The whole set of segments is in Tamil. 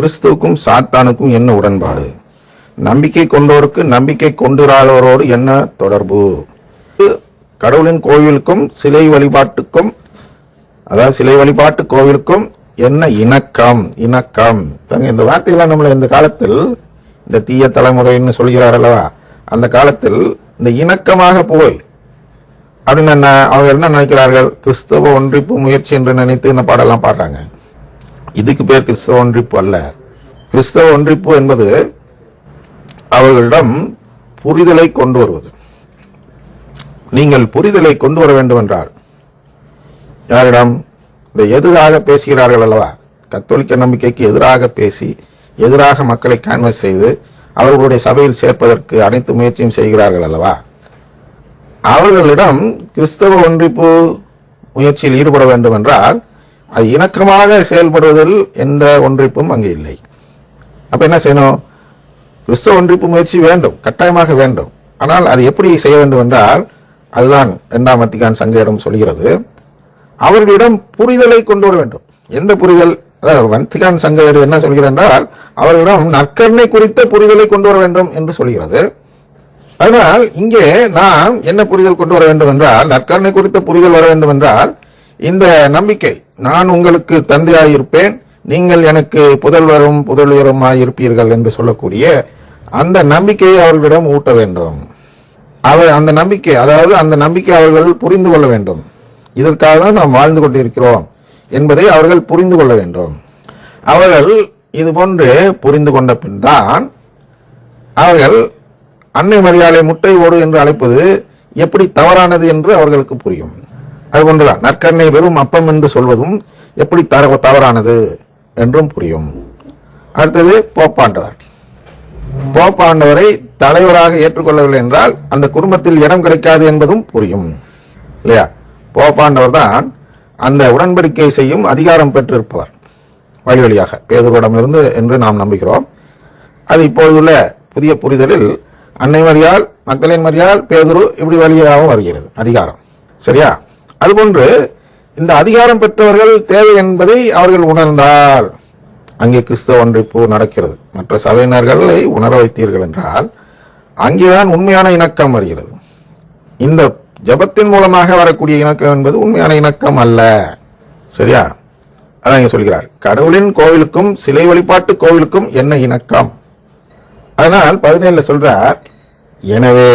கிறிஸ்துவுக்கும் சாத்தானுக்கும் என்ன உடன்பாடு? நம்பிக்கை கொண்டோருக்கு நம்பிக்கை கொண்டிராதவரோடு என்ன தொடர்பு? கடவுளின் கோவிலுக்கும் சிலை வழிபாட்டுக்கும் அதாவது சிலை வழிபாட்டு கோவிலுக்கும் என்ன இணக்கம்? இணக்கம். இந்த வார்த்தையெல்லாம் நம்மளை இந்த காலத்தில் இந்த தீய தலைமுறைன்னு சொல்கிறார் அல்லவா? அந்த காலத்தில் இந்த இணக்கமாக போய் அப்படின்னு என்ன அவங்க என்ன நினைக்கிறார்கள்? கிறிஸ்தவ ஒன்றிப்பு முயற்சி என்று நினைத்து இந்த பாடெல்லாம் பாடுறாங்க. இதுக்கு பேர் கிறிஸ்தவ ஒன்றிப்பு அல்ல. கிறிஸ்தவ ஒன்றிப்பு என்பது அவர்களிடம் புரிதலை கொண்டு வருவது. நீங்கள் புரிதலை கொண்டு வர வேண்டும் என்றால் யாரிடம் இந்த எதிராக பேசுகிறார்கள் அல்லவா? கத்தோலிக்க நம்பிக்கைக்கு எதிராக பேசி எதிராக மக்களை கேன்வஸ் செய்து அவர்களுடைய சபையில் சேர்ப்பதற்கு அனைத்து முயற்சியும் செய்கிறார்கள் அல்லவா? அவர்களிடம் கிறிஸ்தவ ஒன்றிப்பு முயற்சியில் ஈடுபட வேண்டும் என்றால் அது இணக்கமாக செயல்படுவதில் எந்த ஒன்றிப்பும் அங்கே இல்லை. அப்ப என்ன செய்யணும்? கிறிஸ்தவ ஒன்றிப்பு முயற்சி வேண்டும் கட்டாயமாக வேண்டும். ஆனால் அது எப்படி செய்ய வேண்டும் என்றால் அதுதான் இரண்டாம் மத்திகான் சங்கையிடம் சொல்கிறது. அவர்களிடம் புரிதலை கொண்டு வர வேண்டும். எந்த புரிதல்? அதாவது வத்திகான் சங்கையடு என்ன சொல்கிறது என்றால் அவர்களிடம் நற்கருணை குறித்த புரிதலை கொண்டு வர வேண்டும் என்று சொல்கிறது. அதனால் இங்கே நாம் என்ன புரிதல் கொண்டு வர வேண்டும் என்றால் நற்கருணை குறித்த புரிதல் வர வேண்டும் என்றால் இந்த நம்பிக்கை நான் உங்களுக்கு தந்தையாயிருப்பேன். நீங்கள் எனக்கு புதல்வரும் புதல்வருமாயிருப்பீர்கள் என்று சொல்லக்கூடிய அந்த நம்பிக்கையை அவர்களிடம் ஊட்ட வேண்டும். அவர் அந்த நம்பிக்கை அதாவது அந்த நம்பிக்கை அவர்கள் புரிந்து கொள்ள வேண்டும். இதற்காக தான் நாம் வாழ்ந்து கொண்டிருக்கிறோம் என்பதை அவர்கள் புரிந்து கொள்ள வேண்டும். அவர்கள் இது போன்று புரிந்து கொண்ட பின் தான் அவர்கள் அன்னை மரியாதை முட்டை ஓடு என்று அழைப்பது எப்படி தவறானது என்று அவர்களுக்கு புரியும். அது ஒன்றுதான் நற்கருணை வெறும் அப்பம் என்று சொல்வதும் எப்படி தர தவறானது என்றும் புரியும். அடுத்தது போப்பாண்டவர் போப்பாண்டவரை தலைவராக ஏற்றுக்கொள்ளவில்லை என்றால் அந்த குடும்பத்தில் இடம் கிடைக்காது என்பதும் புரியும். இல்லையா? போப்பாண்டவர் தான் அந்த உடன்படிக்கை செய்யும் அதிகாரம் பெற்றிருப்பவர். வழி வழியாக பேதுருவிடமிருந்து என்று நாம் நம்புகிறோம். அது இப்பொழுதுள்ள புதிய புரிதலில் அன்னை மரியால் மக்களின் மரியால் பேதுரு இப்படி வழியாகவும் வருகிறது அதிகாரம். சரியா? அதுபோன்று இந்த அதிகாரம் பெற்றவர்கள் தேவை என்பதை அவர்கள் உணர்ந்தால் அங்கே கிறிஸ்தவ ஒன்றிப்பு நடக்கிறது. மற்ற சபையினர்களை உணர வைத்தீர்கள் என்றால் அங்கேதான் உண்மையான இணக்கம் வருகிறது. இந்த ஜபத்தின் மூலமாக வரக்கூடிய இணக்கம் என்பது உண்மையான இணக்கம் அல்ல. சரியா? அதான் இங்கே சொல்கிறார். கடவுளின் கோவிலுக்கும் சிலை வழிபாட்டு கோவிலுக்கும் என்ன இணக்கம்? அதனால் பதினேழுல சொல்றார் எனவே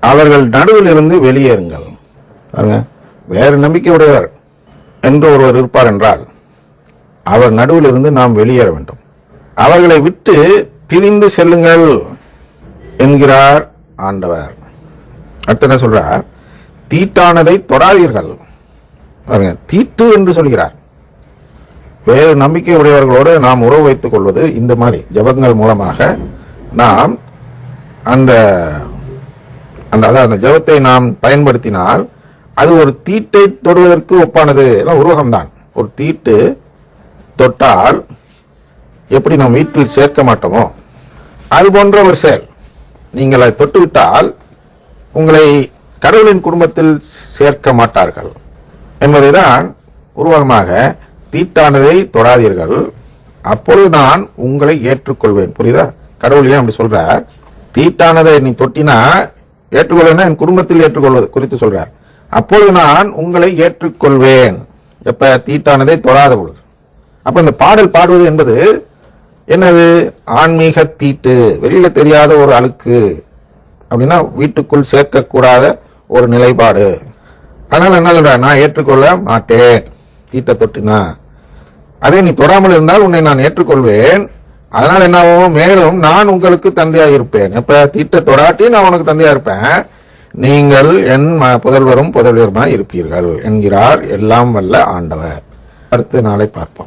அவர்கள் நடுவில் இருந்து வெளியேறுங்கள். பாருங்க வேறு நம்பிக்கை உடையவர் என்று ஒருவர் இருப்பார் என்றால் அவர் நடுவில் இருந்து நாம் வெளியேற வேண்டும். அவர்களை விட்டு பிரிந்து செல்லுங்கள் என்கிறார் ஆண்டவர். அடுத்து என்ன சொல்றார்? தீட்டானதை தொடாதீர்கள். பாருங்க தீட்டு என்று சொல்கிறார். வேறு நம்பிக்கை உடையவர்களோடு நாம் உறவு வைத்துக் கொள்வது இந்த மாதிரி ஜபங்கள் மூலமாக நாம் அந்த அந்த அதாவது அந்த ஜபத்தை நாம் பயன்படுத்தினால் அது ஒரு தீட்டை தொடுவதற்கு ஒப்பானது. எல்லாம் உருவகம்தான். ஒரு தீட்டு தொட்டால் எப்படி நாம் வீட்டில் சேர்க்க மாட்டோமோ அது போன்ற ஒரு செயல். நீங்கள் அதை தொட்டுவிட்டால் உங்களை கடவுளின் குடும்பத்தில் சேர்க்க மாட்டார்கள் என்பதைதான் உருவகமாக தீட்டானதை தொடாதீர்கள். அப்பொழுது நான் உங்களை ஏற்றுக்கொள்வேன். புரியுதா? கடவுள் ஏன் அப்படி சொல்றார்? தீட்டானதை நீ தொட்டினா ஏற்றுக்கொள்ளனா என் குடும்பத்தில் ஏற்றுக்கொள்வது குறித்து சொல்றார். அப்பொழுது நான் உங்களை ஏற்றுக்கொள்வேன். எப்ப? தீட்டானதை தொடாத பொழுது. அப்ப இந்த பாடல் பாடுவது என்பது என்னது? ஆன்மீக தீட்டு. வெளியில தெரியாத ஒரு அழுக்கு. அப்படின்னா வீட்டுக்குள் சேர்க்கக்கூடாத ஒரு நிலைப்பாடு. அதனால என்ன சொல்ற? நான் ஏற்றுக்கொள்ள மாட்டேன். தீட்ட தொட்டினா. அதே நீ தொடாமல் இருந்தால் உன்னை நான் ஏற்றுக்கொள்வேன். அதனால் என்ன ஆகும் மேலும் நான் உங்களுக்கு தந்தையாக இருப்பேன். இப்ப தீட்ட தொடாட்டி நான் உனக்கு தந்தையா இருப்பேன். நீங்கள் என் ம- புதல்வரும் புதல்வருமாய் இருப்பீர்கள் என்கிறார் எல்லாம் வல்ல ஆண்டவர். அடுத்த நாளை பார்ப்போம்.